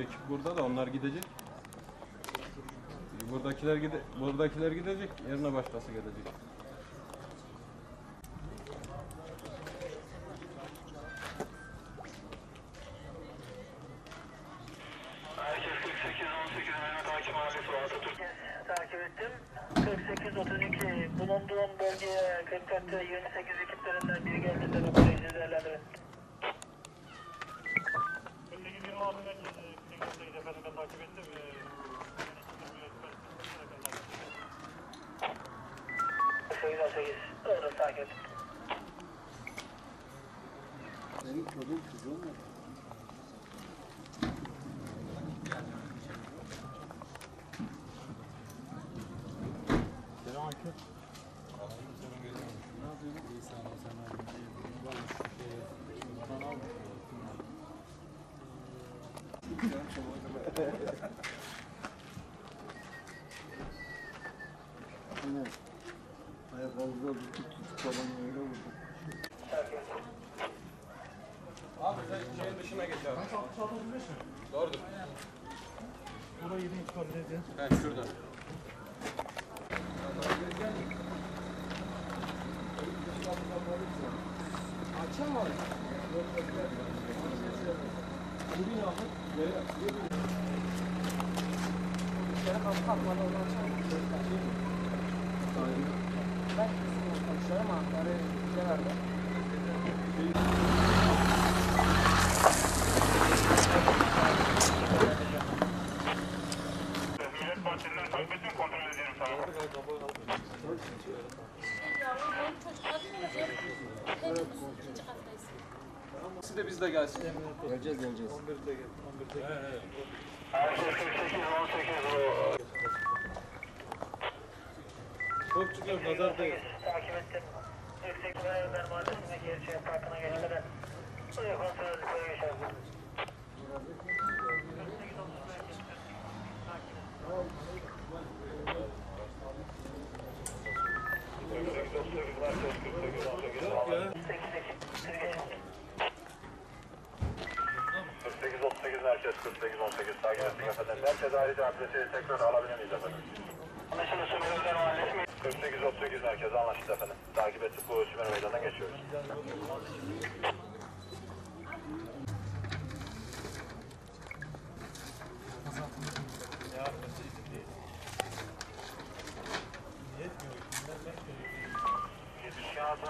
ekip burada da onlar gidecek. Buradakiler gide buradakiler gidecek, yerine başkası gelecek. Herkes 48 18 Mehmet Hakim Mahallesi Atatürk. takip ettim. 48-32 bulunduğum bölgeye 44 28 ekiplerinden biri geldiğinde bu koleji merkez 48 efendim ben takip ettim. Ee, 8-18 doğru takip ettim. Benim çocuğum çocuğum mu? Anne, ayakkabıda bir tut tut babanı öyle vurdu. Takip ettim. Abi sen şeyin dışına geç abi. Doğrudur. Buraya 7 inç koordinatı. He şurada. Millet Partisi'nden takip ettim kontrol ediyorum sana. Yavrum çocuklar dinlemeyecek. Hepimiz ikinci kattayız. Siz de biz de gelsin. Geleceğiz geleceğiz. Herkes 48 18 o. Çok çıkıyor nazar değil. Takip ettim. Yüksek Beraber Mahallesi'ndeki Yerçeğin Parkı'na geçmeden buraya kontrol edip buraya geçelim. Yok 18-18 takip ettik efendim. Ben tedari tekrar alabilir miyiz efendim? Anlaşılır Sümerözer Mahallesi mi? 48-38 efendim. Takip ettik bu Sümer Meydanı'na geçiyoruz.